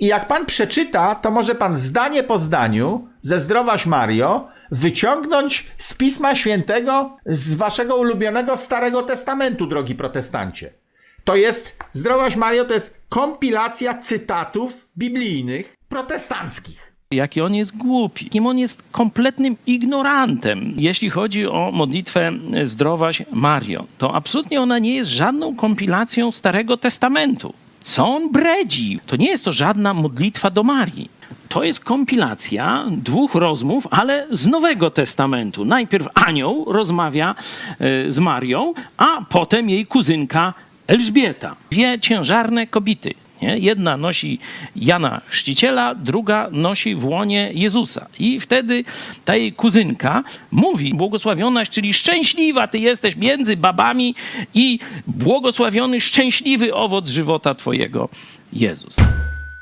I jak pan przeczyta, to może pan zdanie po zdaniu ze Zdrowaś Mario wyciągnąć z Pisma Świętego z waszego ulubionego Starego Testamentu, drogi protestancie. To jest, Zdrowaś Mario, to jest kompilacja cytatów biblijnych protestanckich. jaki on jest głupi, kim on jest kompletnym ignorantem. Jeśli chodzi o modlitwę Zdrowaś Mario, to absolutnie ona nie jest żadną kompilacją Starego Testamentu. Co on bredzi? To nie jest to żadna modlitwa do Marii. To jest kompilacja dwóch rozmów, ale z Nowego Testamentu. Najpierw anioł rozmawia e, z Marią, a potem jej kuzynka Elżbieta. Dwie ciężarne kobiety. Nie? Jedna nosi Jana Chrzciciela, druga nosi w łonie Jezusa. I wtedy ta jej kuzynka mówi, błogosławionaś, czyli szczęśliwa ty jesteś między babami i błogosławiony, szczęśliwy owoc żywota twojego, Jezus.